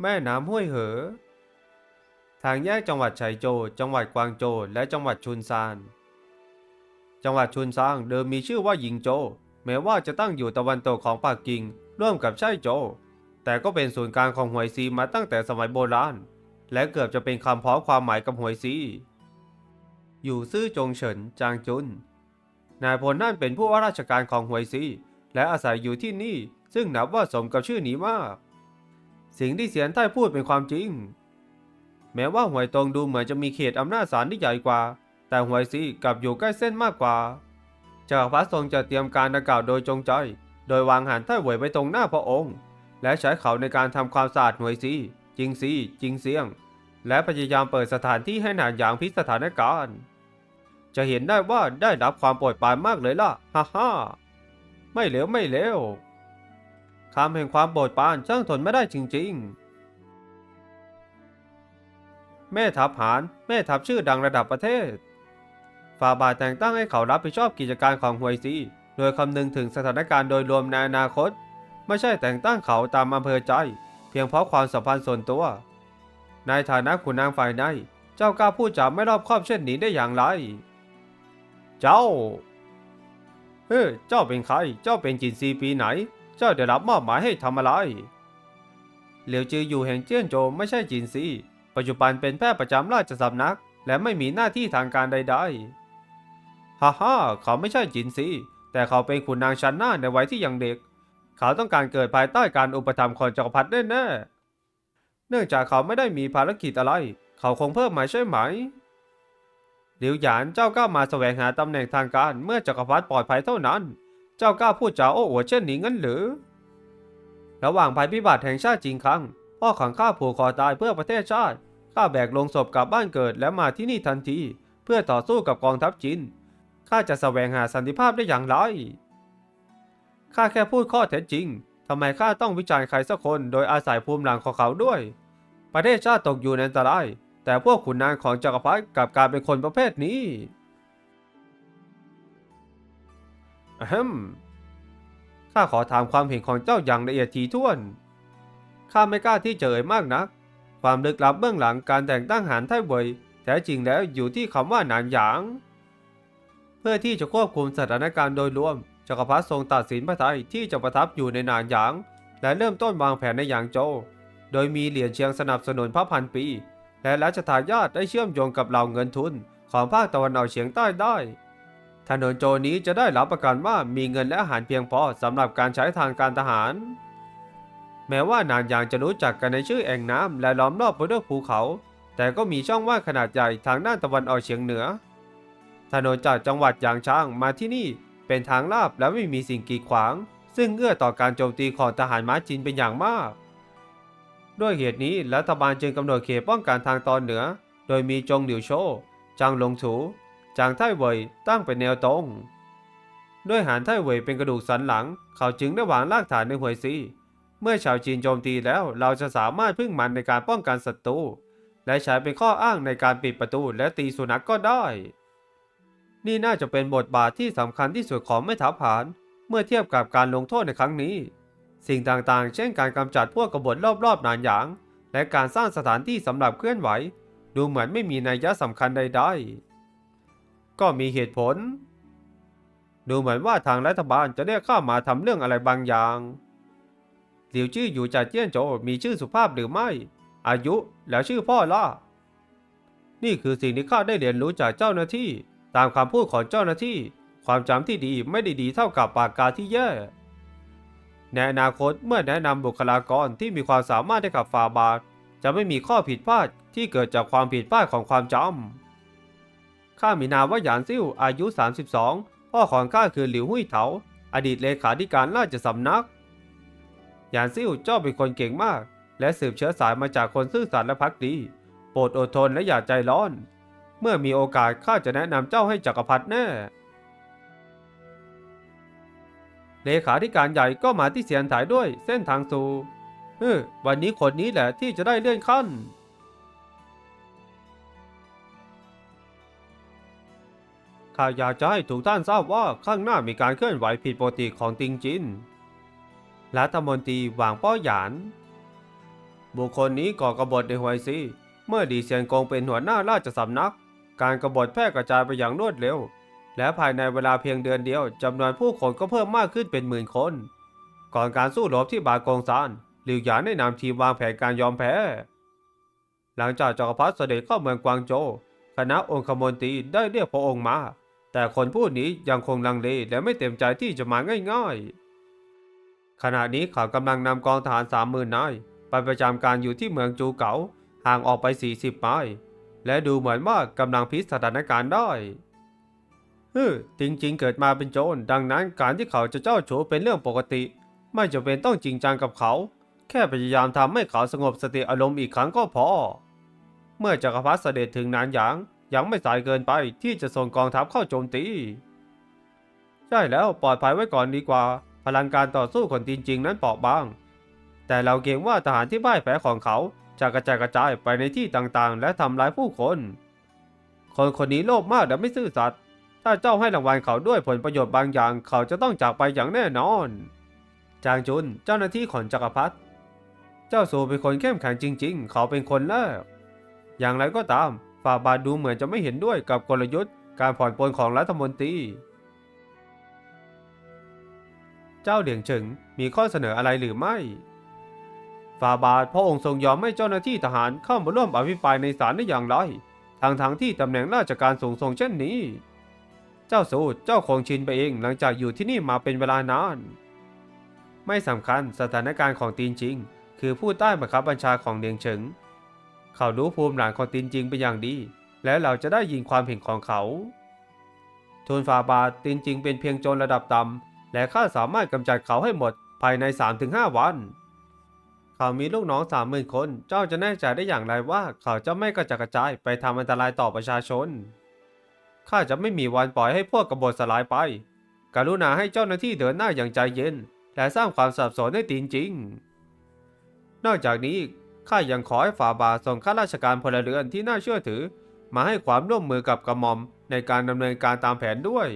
แม่น้ำห้วยเหอ ทางแยกจังหวัดไฉโจวจังหวัดกวางโจวและจังหวัดชุนซาน จังหวัดชุนซางเดิมมีชื่อว่าหยิงโจวแม้ว่าจะตั้งอยู่ตะวันตกของปักกิ่งร่วมกับไช่โจวแต่ก็เป็นศูนย์กลางของหวยซีมาตั้งแต่สมัยโบราณ และเกือบจะเป็นคำพ้องความหมายกับหวยซี อยู่ซื่อจงเฉินจางจุน นายพลนั่นเป็นผู้ว่าราชการของหวยซี และอาศัยอยู่ที่นี่ซึ่งนับว่าสมกับชื่อนี้มาก สิ่งที่เสียนใต้พูดเป็นความจริง แม้ว่าหวยตรงดูเหมือนจะมีเขตอำนาจศาลที่ใหญ่กว่า แต่หวยซีกลับอยู่ใกล้เส้นมากกว่าจักพรรดิทรงจะเตรียมการดังกล่าวโดยจงใจ โดยวางหันใต้หวยไว้ตรงหน้าพระองค์ และใช้เขาในการทำความสะอาดหวยซีจริงซีจริงเสียง และพยายามเปิดสถานที่ให้หนานอย่างพิสถานการณ์จะเห็นได้ว่าได้รับความโปรดปรานมากเลยล่ะ ฮ่าฮ่าไม่เหลวไม่เหลว คำแห่งความโปรดปรานช่างทนไม่ได้จริงๆ แม่ทัพหารแม่ทัพชื่อดังระดับประเทศ ฝ่าบาทแต่งตั้งให้เขารับผิดชอบกิจการของหวยซี โดยคำนึงถึงสถานการณ์โดยรวมในอนาคต ไม่ใช่แต่งตั้งเขาตามอำเภอใจ เพียงเพราะความสัมพันธ์ส่วนตัว ในฐานะขุนนางฝ่ายใน เจ้ากล้าพูดจาไม่รอบคอบเช่นนี้ได้อย่างไร เจ้า เฮ้เจ้าเป็นใคร เจ้าเป็นจินซีปีไหน เจ้าได้รับมอบหมายให้ทำอะไร เหลียวจืออยู่แห่งเจี้ยนโจวไม่ใช่จินซีปัจจุบันเป็นแพทย์ประจำราชสำนัก และไม่มีหน้าที่ทางการใดๆ ฮ่าฮ่าเขาไม่ใช่จินซี แต่เขาเป็นขุนนางชั้นหน้าในวัยที่ยังเด็ก เขาต้องการเกิดภายใต้การอุปถัมภ์ของจักรพรรดิแน่ๆ เนื่องจากเขาไม่ได้มีภารกิจอะไร เขาคงเพิ่มหมายใช่ไหมหลิวหยานเจ้าก้ามาแสวงหาตำแหน่งทางการเมื่อจักรพรรดิปลอดภัยเท่านั้น เจ้ากล้าพูดจาโอ้อวดเช่นนี้งั้นหรือ ระหว่างภัยพิบัติแห่งชาติจริงครั้ง พ่อของข้าผูกคอตายเพื่อประเทศชาติข้าแบกลงศพกลับบ้านเกิดและมาที่นี่ทันที เพื่อต่อสู้กับกองทัพจีนข้าจะแสวงหาสันติภาพได้อย่างไรข้าแค่พูดข้อเท็จจริงทำไมข้าต้องวิจารณ์ใครสักคนโดยอาศัยภูมิหลังของเขาด้วย ประเทศชาติตกอยู่ในอันตราย แต่พวกขุนนางของจักรพรรดิกลับกลายเป็นคนประเภทนี้ อะฮึมข้าขอถามความเห็นของเจ้าอย่างละเอียดถี่ถ้วน ข้าไม่กล้าที่จะเอ่ยมากนัก ความลึกลับเบื้องหลังการแต่งตั้งหานไทเวยแท้จริงแล้วอยู่ที่คำว่าหนานหยาง เพื่อที่จะควบคุมสถานการณ์โดยรวมจักรพรรดิทรงตัดสินพระทัยที่จะประทับอยู่ในหนานหยาง และเริ่มต้นวางแผนในหยางโจวโดยมีเหรียญเชียงสนับสนุนพระพันปี และรัชทายาทได้เชื่อมโยงกับเหล่าเงินทุนของภาคตะวันออกเฉียงใต้ได้ ถนนโจนี้จะได้รับประกันว่ามีเงินและอาหารเพียงพอสำหรับการใช้ทางการทหาร แม้ว่านานยางจะรู้จักกันในชื่อแอ่งน้ำและล้อมรอบไปด้วยภูเขา แต่ก็มีช่องว่างขนาดใหญ่ทางด้านตะวันออกเฉียงเหนือ ถนนจากจังหวัดยางช้างมาที่นี่เป็นทางลาบและไม่มีสิ่งกีดขวาง ซึ่งเอื้อต่อการโจมตีของทหารม้าจีนเป็นอย่างมาก ด้วยเหตุนี้รัฐบาลจึงกำหนดเขตป้องกันทางตอนเหนือ โดยมีจงหลิวโชจางหลงฉู จางไท่เหวยตั้งเป็นแนวตรงด้วยหานไท่เหวยเป็นกระดูกสันหลัง เขาจึงได้วางรากฐานในหวยซีเมื่อชาวจีนโจมตีแล้วเราจะสามารถพึ่งมันในการป้องกันศัตรูและใช้เป็นข้ออ้างในการปิดประตูและตีสุนัขกก็ได้ นี่น่าจะเป็นบทบาทที่สำคัญที่สุดของแม่ทัพผานเมื่อเทียบกับการลงโทษในครั้งนี้ สิ่งต่างๆ เช่นการกำจัดพวกกบฏรอบๆนานหยาง และการสร้างสถานที่สำหรับเคลื่อนไหว ดูเหมือนไม่มีนัยยะสำคัญใดๆ ก็มีเหตุผล ดูเหมือนว่าทางรัฐบาลจะเรียกเข้ามาทำเรื่องอะไรบางอย่างหลิวชื่ออยู่จ่าเจี้ยนโจมีชื่อสุภาพหรือไม่ อายุแล้วชื่อพ่อล่ะ นี่คือสิ่งที่ข้าได้เรียนรู้จากเจ้าหน้าที่ ตามคำพูดของเจ้าหน้าที่ ความจำที่ดีไม่ได้ดีเท่ากับปากกาที่แย่ในอนาคตเมื่อแนะนำบุคลากรที่มีความสามารถให้กับฟาบาทจะไม่มีข้อผิดพลาดที่เกิดจากความผิดพลาดของความจำ ข้ามีนามว่าหยานซิ่วอายุ 32 พ่อของข้าคือหลิวหุยเถา อดีตเลขาธิการราชสำนัก หยานซิ่วเจ้าเป็นคนเก่งมาก และสืบเชื้อสายมาจากคนซื่อสัตย์และพักดี โปรดอดทนและอย่าใจร้อน เมื่อมีโอกาสข้าจะแนะนำเจ้าให้จักรพรรดิแน่ เลขาธิการใหญ่ก็มาที่เสียนถ่ายด้วยเส้นทางสู่เฮ้อวันนี้คนนี้แหละที่จะได้เลื่อนขั้น ข้าอยากจะให้ทุกท่านทราบว่าข้างหน้ามีการเคลื่อนไหวผิดปกติของติงจินรัฐมนตรีหวางป้อหยาน บุคคลนี้ก่อกบฏในหวยซีเมื่อดีเซียนกงเป็นหัวหน้าราชสำนัก การกบฏแพร่กระจายไปอย่างรวดเร็ว และภายในเวลาเพียงเดือนเดียวจำนวนผู้คนก็เพิ่มมากขึ้นเป็นหมื่นคน ก่อนการสู้รบที่บากงซานหลิวหยานได้นำทีมวางแผนการยอมแพ้ หลังจากจักรพรรดิเสด็จเข้าเมืองกวางโจวคณะองคมนตรีได้เรียกพระองค์มา แต่คนผู้นี้ยังคงลังเลและไม่เต็มใจที่จะมาง่ายๆ ขณะนี้เขากำลังนำกองทหารสามหมื่นนายไปประจำการอยู่ที่เมืองจูเก๋าห่างออกไป 40ไมล์และดูเหมือนว่ากำลังพิสถานการณ์ได้ฮึจริงๆ เกิดมาเป็นโจรดังนั้นการที่เขาจะเจ้าชู้เป็นเรื่องปกติ ไม่จำเป็นต้องจริงจังกับเขา แค่พยายามทำให้เขาสงบสติอารมณ์อีกครั้งก็พอ เมื่อจักรพรรดิเสด็จถึงนานหยาง ยังไม่สายเกินไปที่จะส่งกองทัพเข้าโจมตี ใช่แล้วปลอดภัยไว้ก่อนดีกว่า พลังการต่อสู้คนจีนจริงนั้นเปราะบาง แต่เราเกรงว่าทหารที่พ่ายแพ้ของเขาจะกระจายกระจายไปในที่ต่างๆ และทำร้ายผู้คน คนคนนี้โลภมากและไม่ซื่อสัตย์ถ้าเจ้าให้รางวัลเขาด้วยผลประโยชน์บางอย่าง เขาจะต้องจากไปอย่างแน่นอน จางจุนเจ้าหน้าที่ของจักรพรรดิเจ้าสูเป็นคนเข้มแข็งจริง ๆ เขาเป็นคนแรกอย่างไรก็ตาม ฝ่าบาทดูเหมือนจะไม่เห็นด้วยกับกลยุทธ์การผ่อนปลนของรัฐมนตรี เจ้าเหลียงเฉิงมีข้อเสนออะไรหรือไม่ฝ่าบาทพระองค์ทรงยอมให้เจ้าหน้าที่ทหารเข้ามาร่วมอภิปรายในศาลได้อย่างไรทางทางๆที่ตำแหน่งราชการสูงส่งเช่นนี้ เจ้าสูเจ้าคงชินไปเองหลังจากอยู่ที่นี่มาเป็นเวลานาน ไม่สำคัญสถานการณ์ของตีนจริง คือผู้ใต้บังคับบัญชาของเลียงเฉิง เขารู้ภูมิหลานของตีนจริงเป็นอย่างดี และเราจะได้ยินความเห็นของเขาทูลฝ่าบาทตีนจริงเป็นเพียงโจรระดับต่ำและข้าสามารถกำจัดเขาให้หมดภายใน 3-5 วัน เขามีลูกน้องสามหมื่นคน เจ้าจะแน่ใจได้อย่างไรว่าเขาจะไม่กระจัดกระจายไปทำอันตรายต่อประชาชน ข้าจะไม่มีวันปล่อยให้พวกกบฏสลายไป กรุณาให้เจ้าหน้าที่เดินหน้าอย่างใจเย็น และสร้างความสับสนให้ตีนจริง นอกจากนี้ ข้ายังขอให้ฝ่าบาทส่งข้าราชการพลเรือนที่น่าเชื่อถือ มาให้ความร่วมมือกับกระหม่อมในการดำเนินการตามแผนด้วย